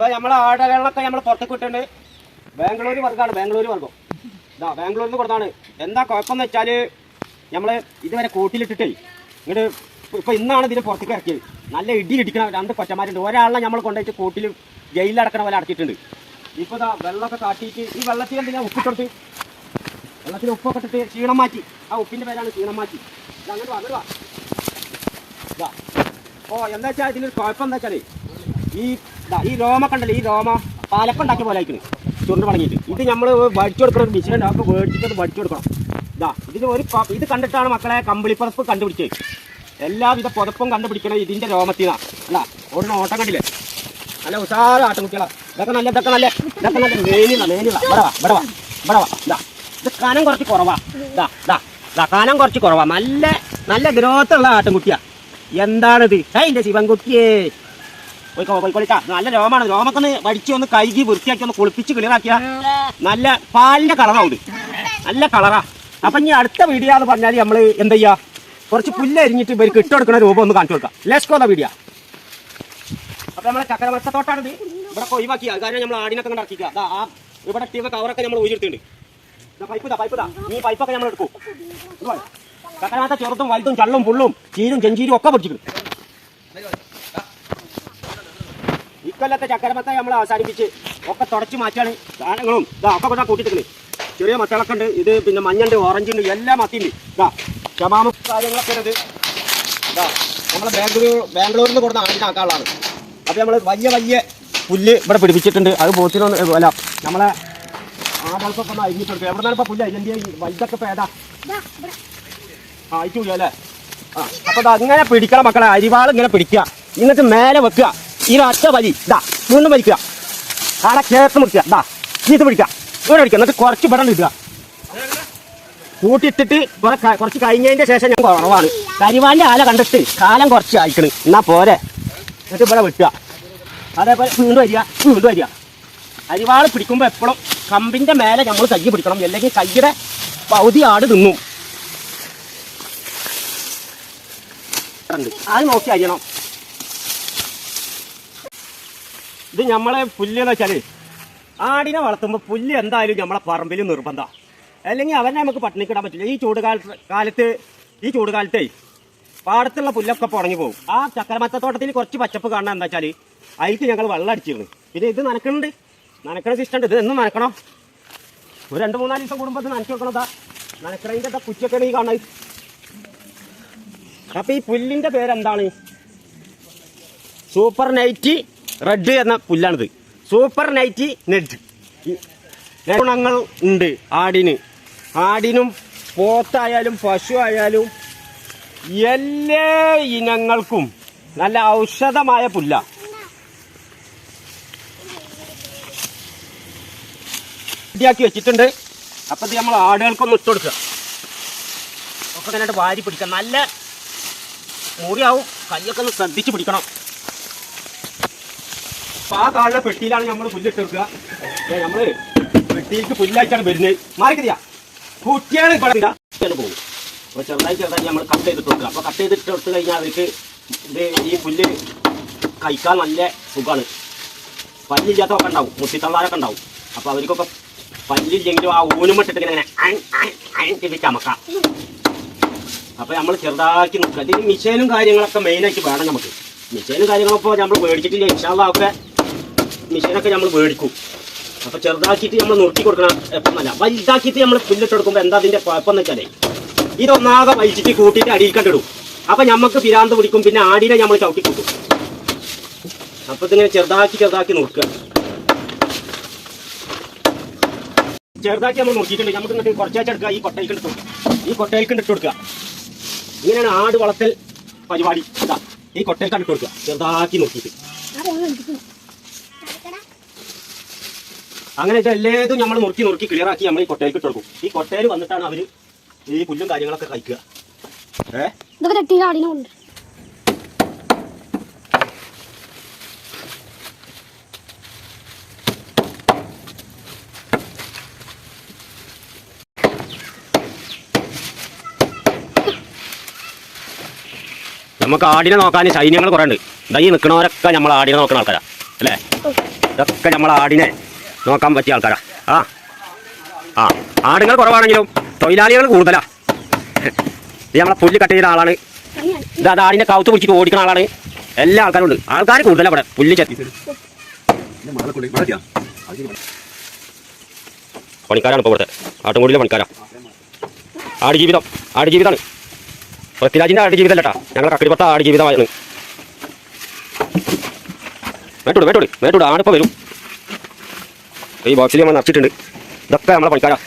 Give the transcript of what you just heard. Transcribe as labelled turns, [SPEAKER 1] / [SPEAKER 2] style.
[SPEAKER 1] ഇപ്പൊ നമ്മളെ ആടകളൊക്കെ നമ്മൾ പുറത്തേക്ക് വിട്ടുണ്ട് ബാംഗ്ലൂർ വർഗമാണ് ബാംഗ്ലൂർ വർഗം ഇതാ ബാംഗ്ലൂരിൽ നിന്ന് കൊടുത്താണ്. എന്താ കുഴപ്പമെന്ന് വെച്ചാൽ നമ്മൾ ഇതുവരെ കൂട്ടിലിട്ടിട്ടേ ഇങ്ങോട്ട് ഇപ്പൊ ഇന്നാണ് ഇതിന് പുറത്തേക്ക് ഇറക്കിയത്. നല്ല ഇടിയിലിടിക്കണ രണ്ട് കൊച്ചമാരുണ്ട് ഒരാളെ നമ്മൾ കൊണ്ടുപോയിട്ട് കൂട്ടിൽ ജയിലിലടക്കണ പോലെ അടക്കിയിട്ടുണ്ട് ഇപ്പൊ ഇതാ വെള്ളമൊക്കെ കാട്ടിയിട്ട് ഈ വെള്ളത്തിൽ എന്തിനാ ഉപ്പിട്ടെടുത്ത് വെള്ളത്തിൽ ഉപ്പൊക്കെ ഇട്ടിട്ട് ക്ഷീണം മാറ്റി. ആ ഉപ്പിന്റെ പേരാണ് ക്ഷീണം മാറ്റി. ഇത് അങ്ങോട്ട് വാ ഓ എന്താ വെച്ചാൽ ഇതിന് കുഴപ്പം എന്താ വെച്ചാൽ ഈ ഈ രോമ കണ്ടല്ലോ ഈ രോമ പാലപ്പം ഉണ്ടാക്കിയ പോലെ ആയിരിക്കും ചുരുണ്ട് പണങ്ങിയിട്ട് ഇത് നമ്മൾ വടിച്ചു കൊടുക്കുന്ന ഒരു മിഷീൻ അപ്പോൾ മേടിച്ചിട്ട് വടിച്ചു കൊടുക്കണം. ഇതാ ഇതിന് ഒരു ഇത് കണ്ടിട്ടാണ് മക്കളെ കമ്പിളിപ്പറപ്പ് കണ്ടുപിടിച്ചത്. എല്ലാവിധ പുതപ്പും കണ്ടുപിടിക്കണം ഇതിന്റെ രോമത്തിനാണ് അല്ല ഒരു നോട്ടം കണ്ടില്ലേ? നല്ല ഉഷാറ് ആട്ടുകുട്ടികളാ. ഇതൊക്കെ നല്ല ഇതൊക്കെ നല്ല ഇതൊക്കെ നല്ല ഇതാ കനം കുറച്ച് കുറവാ. കനം കുറച്ച് കുറവാ. നല്ല നല്ല ഗ്രോത്തുള്ള ആട്ടുംകുട്ടിയാ. എന്താണിത്? ഏ എന്റെ ശിവൻകുട്ടിയേ. നല്ല രോമാണ് രോമൊക്കെ ഒന്ന് വടിച്ച് ഒന്ന് കഴുകി വൃത്തിയാക്കി ഒന്ന് കുളിപ്പിച്ച് ക്ലിയറാക്കിയ. നല്ല പാലിന്റെ കളറാവുണ്ട് നല്ല കളറാ അപ്പൊ ഇനി അടുത്ത വീഡിയോ എന്ന് പറഞ്ഞാൽ നമ്മൾ എന്ത് ചെയ്യാ? കുറച്ച് പുല്ല് അരിഞ്ഞിട്ട് ഇവർക്ക് ഇട്ടുകൊടുക്കുന്ന രൂപം ഒന്ന് കാണിച്ചു കൊടുക്കാം. ലെസ്കോന്ന വീഡിയോ അപ്പൊ നമ്മളെ ചക്കര മത്സത്തോട്ടാണിത് ഇവിടെ ഒഴിവാക്കി അത് കാരണം നമ്മൾ ആടിനൊക്കെ ആ ഇവിടെ ഇട്ടിയ കവറൊക്കെ നമ്മൾ ഊരിയെടുത്തിട്ടുണ്ട്. പൈപ്പ് ഇതാ ഈ പൈപ്പൊക്കെ നമ്മൾ എടുക്കും. ചക്കരമാത്ത ചെറുതും വലുതും ചള്ളും പുള്ളും ചീരും ചെഞ്ചീരും ഒക്കെ പിടിച്ചിട്ടുണ്ട് ഇക്കൊല്ലത്തെ ചക്കരമത്തെ നമ്മൾ അവസാനിപ്പിച്ച് ഒക്കെ തുടച്ച് മാറ്റാണ് സാധനങ്ങളും. ഇതാ ഒക്കെ കൂടെ കൂട്ടിയിട്ടുണ്ട് ചെറിയ മത്തളൊക്കെ ഉണ്ട്. ഇത് പിന്നെ മഞ്ഞുണ്ട് ഓറഞ്ച് ഉണ്ട് എല്ലാ മത്തിയുണ്ട് ഇതാ ക്ഷമാമ കാര്യങ്ങളൊക്കെ ഉണ്ട് ഇതാ. നമ്മൾ ബാംഗ്ലൂർ ബാംഗ്ലൂരിൽ നിന്ന് കൊടുത്ത ആടിനാക്കാളാണ് അപ്പോൾ നമ്മൾ വലിയ വലിയ പുല്ല് ഇവിടെ പിടിപ്പിച്ചിട്ടുണ്ട്. അത് പോത്തിനൊന്ന് അല്ല നമ്മളെ ആളുകൾക്കൊക്കെ ഒന്ന് അരിഞ്ഞിട്ടുണ്ട്. എവിടെ നിന്നാണ് ഇപ്പോൾ പുല്ല് അതിന്റെ വലുതൊക്കെ ഇപ്പോൾ ഏതാ ആ അയച്ചു അല്ലേ ആ അപ്പോൾ അങ്ങനെ പിടിക്കണം മക്കളെ. അരിവാൾ ഇങ്ങനെ പിടിക്കുക. എന്നിട്ട് മേലെ വെക്കുക. ഈ ഒറ്റ വലി. ഇതാ വീണ്ടും വലിക്കുക. ആടെ ചേർത്ത് മുറിക്കുക. ഇതാ ഇത് പിടിക്കുക. ഇവിടെ പിടിക്കുക. എന്നിട്ട് കുറച്ച് ഇവിടെ ഇടുക. കൂട്ടിയിട്ടിട്ട് കുറച്ച് കഴിഞ്ഞതിന്റെ ശേഷം ഞാൻ കുറവാണ്. കരിവാന്റെ ആല കണ്ടിട്ട് കാലം കുറച്ച് അയക്കണ് എന്നാ പോരെ? എന്നിട്ട് ഇവിടെ വെട്ടുക. അതേപോലെ വീണ്ടും വരിക. വീണ്ടും വരിക. അരിവാൾ പിടിക്കുമ്പോൾ എപ്പോഴും കമ്പിന്റെ മേലെ നമ്മൾ കൈ പിടിക്കണം. അല്ലെങ്കിൽ കൈയുടെ പകുതി ആട് തിന്നും. അത് നോക്കി അരിയണം? ഇത് നമ്മളെ പുല്ല് എന്ന് വെച്ചാൽ ആടിനെ വളർത്തുമ്പോൾ പുല്ല് എന്തായാലും നമ്മളെ പറമ്പിൽ നിർബന്ധ. അല്ലെങ്കിൽ അവനെ നമുക്ക് പട്ടിണിക്കിടാൻ പറ്റില്ല. ഈ ചൂടുകാലത്ത് കാലത്ത് ഈ ചൂട് ചൂടുകാലത്തേ പാടത്തുള്ള പുല്ലൊക്കെ പുറഞ്ഞു പോകും ആ ചക്കരമത്തത്തോട്ടത്തിൽ കുറച്ച് പച്ചപ്പ് കാണാൻ എന്താ വെച്ചാൽ അതിലേക്ക് ഞങ്ങൾ വെള്ളം അടിച്ചിരുന്നു. പിന്നെ ഇത് നനക്കുന്നുണ്ട് നനക്കണ സിസ്റ്റം ഇത് എന്നും നനക്കണം? ഒരു രണ്ട് മൂന്നാൽ ദിവസം കൂടുമ്പോൾ ഇത് നനച്ചു വെക്കണതാ നനക്കണതിന്റെ കുച്ചൊക്കെ ഈ കാണുന്നത്. അപ്പൊ ഈ പുല്ലിന്റെ പേരെന്താണ്? സൂപ്പർ നൈറ്റി റെഡ് എന്ന പുല്ലാണിത്. സൂപ്പർ നൈറ്റി നെഡ് ഗുണങ്ങൾ ഉണ്ട് ആടിന്. ആടിനും പോത്തായാലും പശു ആയാലും എല്ലാ ഇനങ്ങൾക്കും നല്ല ഔഷധമായ പുല്ല. റെഡിയാക്കി വെച്ചിട്ടുണ്ട്. അപ്പൊ ഇത് നമ്മൾ ആടുകൾക്കൊന്ന് ഇട്ട് കൊടുക്കുക. ഒക്കെ തന്നെ വാരി പിടിക്കാം നല്ല മുറിയാവും. കയ്യൊക്കെ ഒന്ന് ശ്രദ്ധിച്ച് പിടിക്കണം. അപ്പൊ ആ കാണുന്ന പെട്ടിയിലാണ് നമ്മൾ പുല്ലിട്ടെടുക്കുക നമ്മൾ പെട്ടിയിലേക്ക് പുല്ലായിട്ടാണ് വരുന്നത്. മാറിക്കറിയാ കുട്ടിയാണ് ഇങ്ങനെ പോകും അപ്പൊ ചെറുതായി ചെറുതായി നമ്മൾ കട്ട് ചെയ്തിട്ട് കൊടുക്കുക. അപ്പൊ കട്ട് ചെയ്തിട്ട് കൊടുത്തു കഴിഞ്ഞാൽ അവർക്ക് ഇത് ഈ പുല്ല് കഴിക്കാൻ നല്ല സുഖമാണ് പല്ലില്ലാത്തതൊക്കെ ഉണ്ടാവും. മുട്ടിത്തള്ളാരൊക്കെ ഉണ്ടാവും. അപ്പൊ അവർക്കൊക്കെ പല്ലില്ലെങ്കിലും ആ ഊനുമിട്ടിട്ട് ഇങ്ങനെ ചെയ്ത് ചമക്കാം. അപ്പൊ നമ്മൾ ചെറുതാക്കി നോക്കുക. ഇതിന് മിഷേനും കാര്യങ്ങളൊക്കെ മെയിനായിട്ട് വേണം നമുക്ക് മിഷേനും കാര്യങ്ങളൊക്കെ നമ്മൾ മേടിച്ചിട്ടില്ല. ഇൻഷാല്ല ഒക്കെ മിഷീനൊക്കെ നമ്മൾ മേടിക്കും അപ്പൊ ചെറുതാക്കിയിട്ട് നമ്മൾ നുറുക്കി കൊടുക്കണം എപ്പം നല്ല. വലുതാക്കിയിട്ട് നമ്മൾ പുല്ലിട്ട് കൊടുക്കുമ്പോൾ എന്താ അതിന്റെ കുഴപ്പമെന്ന് വെച്ചാലേ ഇതൊന്നാകെ വലിച്ചിട്ട് കൂട്ടിയിട്ട് അടിയിൽ കണ്ടിടും അപ്പൊ നമുക്ക് പിരാന്ത് പിടിക്കും പിന്നെ ആടിനെ നമ്മൾ ചവിട്ടി കൂട്ടും. അപ്പൊ ഇതിങ്ങനെ ചെറുതാക്കി ചെറുതാക്കി നുറുക്കുക. ചെറുതാക്കി നമ്മൾ നോക്കിയിട്ടുണ്ട് നമുക്ക് ഇങ്ങോട്ട് കുറച്ചാഴ്ച എടുക്കുക. ഈ കൊട്ടയിലേക്ക് ഇട്ട് കൊടുക്കുക. ഈ കൊട്ടയിലേക്ക് ഇട്ട് കൊടുക്കുക. ഇങ്ങനെയാണ് ആട് വളർത്തൽ പരിപാടി. ഇതാ ഈ കൊട്ടയിൽ കണ്ടിട്ട് കൊടുക്കുക. ചെറുതാക്കി നോക്കിയിട്ട് അങ്ങനെ എല്ലാതും നമ്മൾ നുറുക്കി നുറുക്കി ക്ലിയർ ആക്കി നമ്മൾ ഈ കൊട്ടയിൽ ഇട്ട് കൊടുക്കും. ഈ കൊട്ടയിൽ വന്നിട്ടാണ് അവർ ഈ പുല്ലും കാര്യങ്ങളൊക്കെ കഴിക്കുക. ഏ?
[SPEAKER 2] ഇതൊക്കെ തെറ്റിയിൽ ആടിനെ കൊണ്ട്.
[SPEAKER 1] നമുക്ക് ആടിനെ നോക്കാൻ സൈന്യങ്ങൾ കുറേ ഉണ്ട്. ദൈ നിൽക്കണവരൊക്കെ നമ്മൾ ആടിനെ നോക്കുന്ന ആൾക്കാരാ. അല്ലേ? ഇതൊക്കെ നമ്മൾ ആടിനെ നോക്കാൻ പറ്റിയ ആൾക്കാരാ. ആ. ആ. ആടുങ്ങൾ കുറവാണെങ്കിലും തൊഴിലാളികൾ കൂടുതലാ. ഇത് നമ്മളെ പുല്ല് കട്ട് ചെയ്ത ആളാണ്. ഇത് അത് ആടിന്റെ കൗത്ത് പിടിച്ചിട്ട് ഓടിക്കുന്ന ആളാണ്. എല്ലാ ആൾക്കാരും ഉണ്ട്. ആൾക്കാർ കൂടുതലാണ് ഇവിടെ. പുല്ല് ചെത്തി. പണിക്കാരാണ് ഇപ്പോൾ ഇവിടുത്തെ. ആട്ടുംകൂടിയിലെ പണിക്കാരാ. ആടുജീവിതം. പൃഥ്വിരാജിന്റെ പൃഥ്വിരാജിന്റെ ആടുജീവിതം അല്ലട്ടാ ഞങ്ങളെ കക്കിടിപ്പത്ത ആടുജീവിതമായിരുന്നു മേട്ടോട് മേട്ടോട് മേട്ടോട്. ആണിപ്പോൾ വരും. ഈ ബോക്സിൽ നമ്മൾ നിറച്ചിട്ടുണ്ട് ഇതൊക്കെ നമ്മളെ പണിക്കാരാ.